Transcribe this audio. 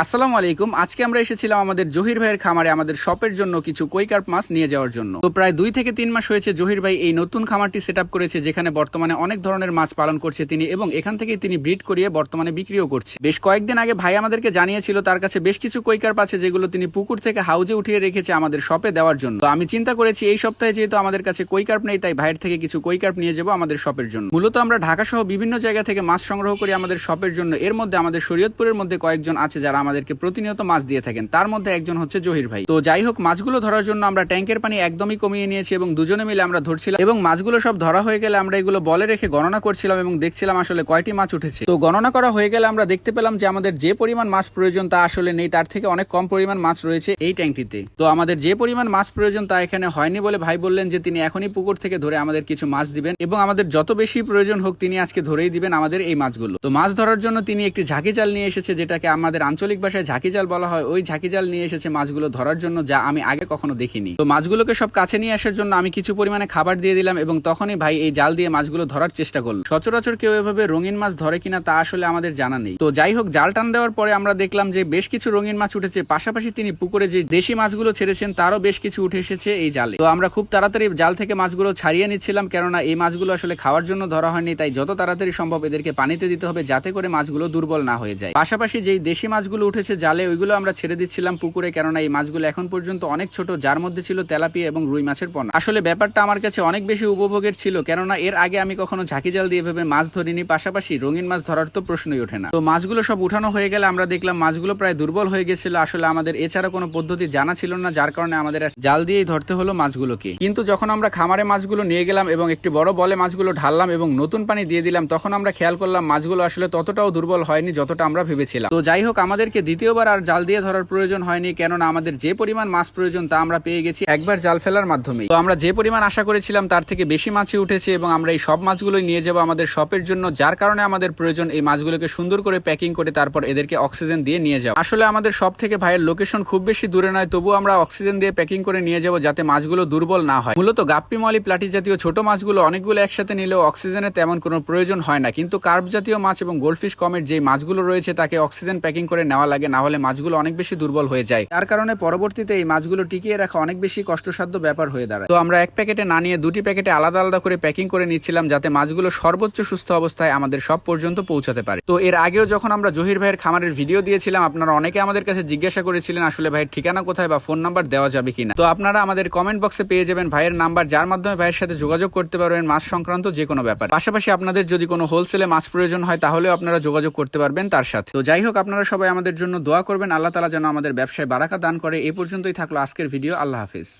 আসসালামু আলাইকুম। আজকে আমরা এসেছিলাম আমাদের জহির ভাইয়ের খামারে আমাদের শপের জন্য কিছু কৈকার্প মাছ নিয়ে যাওয়ার জন্য। তো প্রায় দুই থেকে তিন মাস হয়েছে জহির ভাই এই নতুন খামারটি সেট করেছে, যেখানে বর্তমানে অনেক ধরনের মাছ পালন করছে তিনি এবং এখান থেকেই তিনি ব্রিড করিয়ে বর্তমানে বিক্রিও করছে। বেশ কয়েকদিন আগে ভাই আমাদেরকে জানিয়েছিল, তার কাছে বেশ কিছু কৈকার্প আছে যেগুলো তিনি পুকুর থেকে হাউজে উঠিয়ে রেখেছে আমাদের শপে দেওয়ার জন্য। তো আমি চিন্তা করেছি, এই সপ্তাহে যেহেতু আমাদের কাছে কৈকার্প নেই, তাই ভাইয়ের থেকে কিছু কৈকার্প নিয়ে যাব আমাদের শপের জন্য। মূলত আমরা ঢাকা সহ বিভিন্ন জায়গা থেকে মাছ সংগ্রহ করি আমাদের শপের জন্য। এর মধ্যে আমাদের শরীয়তপুরের মধ্যে কয়েকজন আছে যারা আমাদেরকে প্রতিনিয়ত মাছ দিয়ে থাকেন। তার মধ্যে একজন হচ্ছে জহির ভাই। তো যাই হোক, মাছগুলো ধরার জন্য আমরা ট্যাঙ্কের পানি একদমই কমিয়ে নিয়েছি এবং দুজনে মিলে আমরা ধরছিলাম এবং মাছগুলো সব ধরা হয়ে গেলে আমরা এগুলো বলে রেখে গণনা করছিলাম এবং দেখছিলাম আসলে কয়টি মাছ উঠেছে। তো গণনা করা হয়ে গেলে আমরা দেখতে পেলাম যে আমাদের যে পরিমাণ মাছ প্রয়োজন তা আসলে নেই, তার থেকে অনেক কম পরিমাণ মাছ রয়েছে এই ট্যাঙ্কটিতে। তো আমাদের যে পরিমাণ মাছ প্রয়োজন তা এখানে হয়নি বলে ভাই বললেন যে তিনি এখনই পুকুর থেকে ধরে আমাদের কিছু মাছ দিবেন এবং আমাদের যত বেশি প্রয়োজন হোক তিনি আজকে ধরেই দিবেন আমাদের এই মাছগুলো। তো মাছ ধরার জন্য তিনি একটি ঝাঁকি জাল নিয়ে এসেছে যেটাকে আমাদের আঞ্চলিক ভাষায় ঝাঁকি জাল বলা হয়, ওই ঝাঁকি জাল নিয়ে এসেছে মাছগুলো ধরার জন্য যা আমি আগে কখনো দেখিনি। তো মাছগুলোকে সব কাছে নিয়ে আসার জন্য আমি কিছু পরিমাণে খাবার দিয়ে দিলাম এবং তখনই ভাই এই জাল দিয়ে মাছগুলো ধরার চেষ্টা করল। সচরাচর কেউ এভাবে রঙিন মাছ ধরে কিনা তা আসলে আমাদের জানা নেই। তো যাই হোক, জাল টান দেওয়ার পরে আমরা দেখলাম যে বেশ কিছু রঙিন মাছ উঠেছে, পাশাপাশি তিনি পুকুরে যে দেশি মাছগুলো ছেড়েছেন তারও বেশ কিছু উঠে এসেছে এই জালে। তো আমরা খুব তাড়াতাড়ি জাল থেকে মাছগুলো ছাড়িয়ে নিচ্ছিলাম, কেননা এই মাছগুলো আসলে খাওয়ার জন্য ধরা হয়নি, তাই যত তাড়াতাড়ি সম্ভব এদেরকে পানিতে দিতে হবে যাতে করে মাছগুলো দুর্বল না হয়ে যায়। পাশাপাশি যেই দেশি মাছগুলো উঠেছে জালে, ওইগুলো আমরা ছেড়ে দিচ্ছিলাম পুকুরে, কেননা এই মাছগুলো এখন পর্যন্ত অনেক ছোট, যার মধ্যে ছিল তেলাপিয়া এবং রুই মাছের পোনা। আসলে ব্যাপারটা আমার কাছে অনেক বেশি উপভোগের ছিল, কেননা এর আগে আমি কখনো ঝাঁকি জাল দিয়ে ভেবে মাছ ধরিনি, পাশাপাশি রঙিন মাছ ধরার তো প্রশ্নই ওঠে না। তো মাছগুলো সব উঠানো হয়ে গেলে আমরা দেখলাম মাছগুলো প্রায় দুর্বল হয়ে গেছিল, আসলে আমাদের এছাড়া কোনো পদ্ধতি জানা ছিল না, যার কারণে আমাদের জাল দিয়েই ধরতে হলো মাছগুলোকে। কিন্তু যখন আমরা খামারে মাছগুলো নিয়ে গেলাম এবং একটি বড় বলে মাছগুলো ঢাললাম এবং নতুন পানি দিয়ে দিলাম, তখন আমরা খেয়াল করলাম মাছগুলো আসলে ততটাও দুর্বল হয়নি যতটা আমরা ভেবেছিলাম। তো যাই হোক আমাদেরকে দ্বিতীয়বার আর জাল দিয়ে ধরার প্রয়োজন হয়নি, কেননা আমাদের যে পরিমাণ মাছ প্রয়োজন তা আমরা পেয়ে গেছি একবার জাল ফেলার মাধ্যমে তো আমরা যে পরিমাণ আশা করেছিলাম তার থেকে বেশি মাছই উঠেছে এবং আমরা এই সব মাছগুলোই নিয়ে যাব আমাদের শপের জন্য, যার কারণে আমাদের প্রয়োজন এই মাছগুলোকে সুন্দর করে প্যাকিং করে তারপর এদেরকে অক্সিজেন দিয়ে নিয়ে যাব আসলে আমাদের সব থেকে ভাইয়ের লোকেশন খুব বেশি দূরে নয়, তবু আমরা অক্সিজেন দিয়ে প্যাকিং করে নিয়ে যাব যাতে মাছগুলো দুর্বল না হয়। মূলত গাপ্পি মলি প্লাটি জাতীয় ছোট মাছগুলো অনেকগুলো একসাথে নিলেও অক্সিজেনের তেমন কোনো প্রয়োজন হয় না, কিন্তু কার্প জাতীয় মাছ এবং গোল্ডফিশ কমের যে মাছগুলো রয়েছে তাকে অক্সিজেন প্যাকিং করে নেওয়া লাগে, না হলে মাছগুলো অনেক বেশি দুর্বল হয়ে যায়। তার কারণে পরবর্তীতে এই মাছগুলো টিকিয়ে রাখা অনেক বেশি কষ্টসাধ্য ব্যাপার হয়ে দাঁড়ায়। তো আমরা এক প্যাকেটে না নিয়ে দুটি প্যাকেটে আলাদা আলাদা করে প্যাকিং করে নিচ্ছিলাম যাতে মাছগুলো সর্বোচ্চ সুস্থ অবস্থায় আমাদের সব পর্যন্ত পৌঁছাতে পারে। তো এর আগেও যখন আমরা জহির ভাইয়ের খামারের ভিডিও দিয়েছিলাম, আপনারা অনেকে আমাদের কাছে জিজ্ঞাসা করেছিলেন, আসলে ভাইয়ের ঠিকানা কোথায় বা ফোন নাম্বার দেওয়া যাবে কিনা? তো আপনারা আমাদের কমেন্ট বক্সে পেয়ে যাবেন ভাইয়ের নাম্বার, যার মাধ্যমে ভাইয়ের সাথে যোগাযোগ করতে পারবেন মাছ সংক্রান্ত যে কোনো ব্যাপার। পাশাপাশি আপনাদের যদি কোনো হোলসেলে মাছ প্রয়োজন হয়, তাহলেও আপনারা যোগাযোগ করতে পারবেন তার সাথে। তো যাই হোক, আপনারা সবাই আমাদের জন্য দোয়া করবেন। আল্লাহ তালা যেন আমাদের ব্যবসায় বারাকা দান করে। এ পর্যন্তই থাকল আজকের ভিডিও। আল্লাহ হাফিজ।